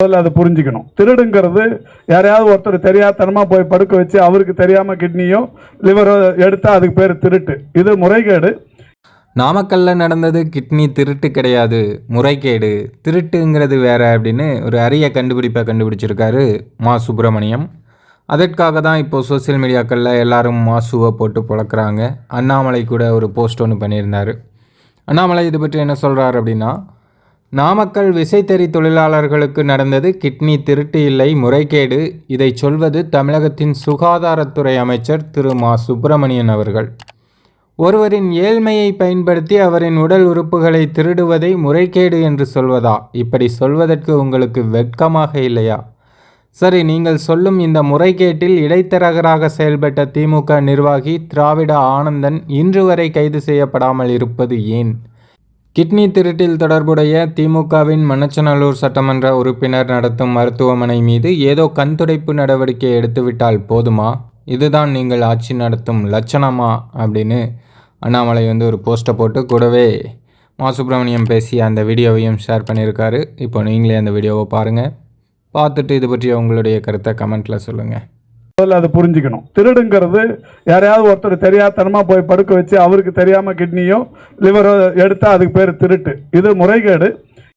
முதல்ல அதை புரிஞ்சுக்கணும். திருடுங்கிறது யாரையாவது ஒருத்தர் தெரியாதனமாக போய் படுக்க வச்சு அவருக்கு தெரியாமல் கிட்னியோ லிவரோ எடுத்தால் அதுக்கு பேர் திருட்டு. இது முறைகேடு. நாமக்கல்ல நடந்தது கிட்னி திருட்டு கிடையாது முறைகேடு. திருட்டுங்கிறது வேற அப்படின்னு ஒரு அரிய கண்டுபிடிப்பை கண்டுபிடிச்சிருக்காரு மா சுப்பிரமணியம். அதற்காக தான் இப்போ சோஷியல் மீடியாக்களில் எல்லாரும் மாசுவை போட்டு புழக்கிறாங்க. அண்ணாமலை கூட ஒரு போஸ்ட் ஒன்று பண்ணியிருந்தார். அண்ணாமலை இது பற்றி என்ன சொல்கிறார் அப்படின்னா நாமக்கல் விசைத்தறி தொழிலாளர்களுக்கு நடந்தது கிட்னி திருட்டு இல்லை முறைகேடு. இதை சொல்வது தமிழகத்தின் சுகாதாரத்துறை அமைச்சர் திரு. மா. சுப்பிரமணியன் அவர்கள். ஒருவரின் ஏழ்மையை பயன்படுத்தி அவரின் உடல் உறுப்புகளை திருடுவதை முறைகேடு என்று சொல்வதா? இப்படி சொல்வதற்கு உங்களுக்கு வெட்கமாக இல்லையா? சரி நீங்கள் சொல்லும் இந்த முறைகேட்டில் இடைத்தரகராக செயல்பட்ட திமுக நிர்வாகி திராவிட ஆனந்தன் இன்று வரை கைது செய்யப்படாமல் இருப்பது ஏன்? கிட்னி திருட்டில் தொடர்புடைய திமுகவின் மணச்சநல்லூர் சட்டமன்ற உறுப்பினர் நடத்தும் மருத்துவமனை மீது ஏதோ கண்துடைப்பு நடவடிக்கை எடுத்துவிட்டால் போதுமா? இதுதான் நீங்கள் ஆட்சி நடத்தும் லட்சணமா? அப்படின்னு அண்ணாமலை வந்து ஒரு போஸ்ட்டை போட்டு கூடவே மா. சுப்பிரமணியம் பேசிய அந்த வீடியோவையும் ஷேர் பண்ணியிருக்காரு. இப்போ நீங்களே அந்த வீடியோவை பாருங்கள் பார்த்துட்டு இது பற்றி உங்களுடைய கருத்தை கமெண்ட்டில் சொல்லுங்கள் முதல்ல அதை புரிஞ்சுக்கணும். திருடுங்கிறது யாரையாவது ஒருத்தர் தெரியாதனமா போய் படுக்க வச்சு அவருக்கு தெரியாம கிட்னியோ லிவரோ எடுத்தால் அதுக்கு பேர் திருட்டு. இது முறைகேடு.